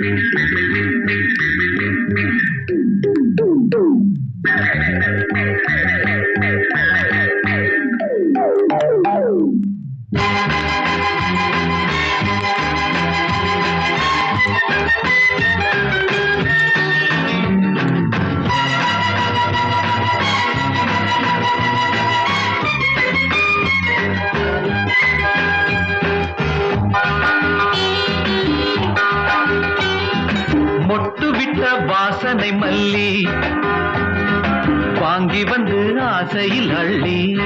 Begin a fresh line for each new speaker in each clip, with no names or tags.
Thank you. வாசனை மல்லி வாங்கி வந்து ஆசையில் அள்ளி.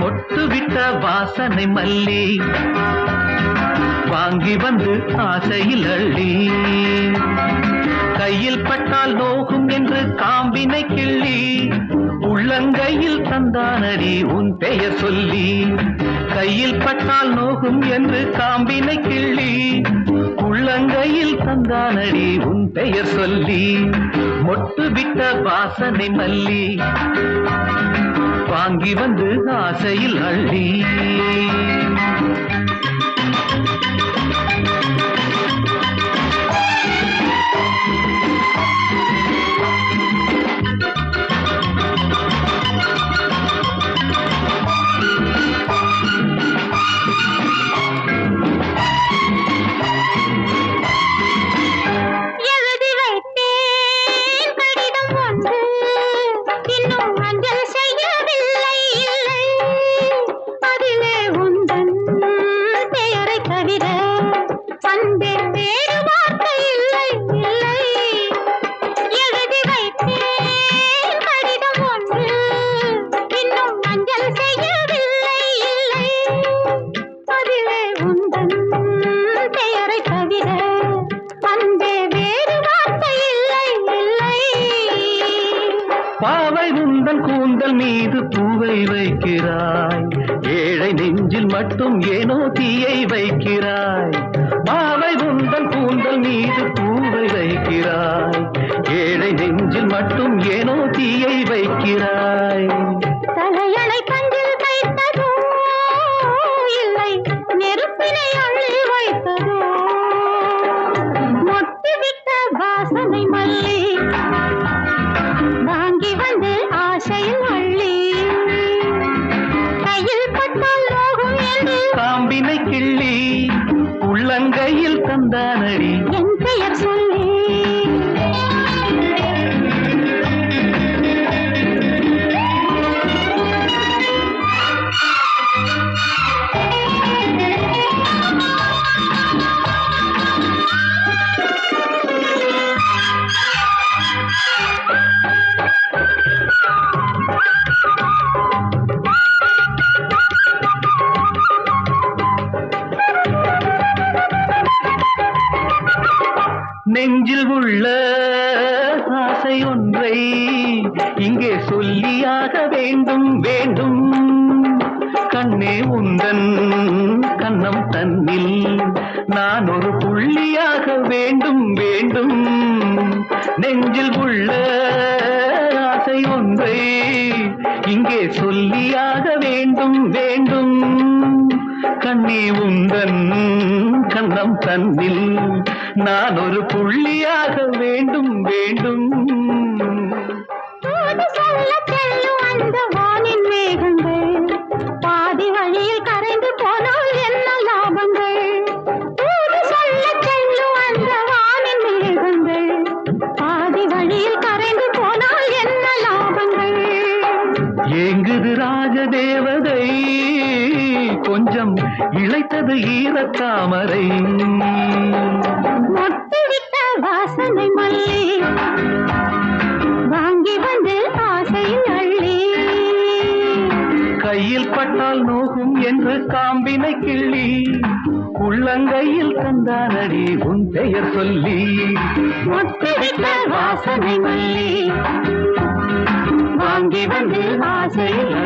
மொட்டு விட்ட வாசனை மல்லி வாங்கி வந்து ஆசையில் அள்ளி. கையில் பட்டால் நோகும் என்று காம்பினை கிள்ளி. உள்ளங்கையில் தந்தானடி உன் பெயர் சொல்லி. கையில் பட்டால் நோகும் என்று காம்பினை கிள்ளி. உள்ளங்கையில் தந்தானடி உன் பெயர் சொல்லி மொட்டு விட்ட வாசனை மல்லி வாங்கி வந்து ஆசையில் அள்ளி. பாவை உந்தன் கூந்தல் மீது பூவை வைக்கிறாய். ஏழை நெஞ்சில் மட்டும் ஏனோ தீயை வைக்கிறாய். பாவை உந்தன் கூந்தல் மீது பூவை வைக்கிறாய். ஏழை நெஞ்சில் மட்டும் ஏனோ தீயை வைக்கிறாய். உள்ளங்கையில் நெஞ்சில் உள்ள ஆசை ஒன்றை இங்கே சொல்லியாக வேண்டும் வேண்டும். கண்ணே உந்தன் கண்ணம் தன்னில் நான் ஒரு புள்ளியாக வேண்டும் வேண்டும். நெஞ்சில் உள்ள ஆசை ஒன்றை இங்கே சொல்லியாக வேண்டும் வேண்டும். கண்ணே உந்தன் கண்ணம் தன்னில். நான் ஒரு புள்ளியாக வேண்டும் வேண்டும். ஏங்குது ராஜதேவதை கொஞ்சம் இழைத்தது ஈரத்தாமரை.
மொட்டுவிட்ட வாசனை மல்லி வாங்கி வந்து ஆசையில் அள்ளி.
கையில் பட்டால் நோகும் என்று காம்பினை கிள்ளி உள்ளங்கையில் தந்தானடி உன் பெயர் சொல்லி.
மொட்டுவிட்ட வாசனை மல்லி வாங்கி வந்து ஆசையில் அள்ளி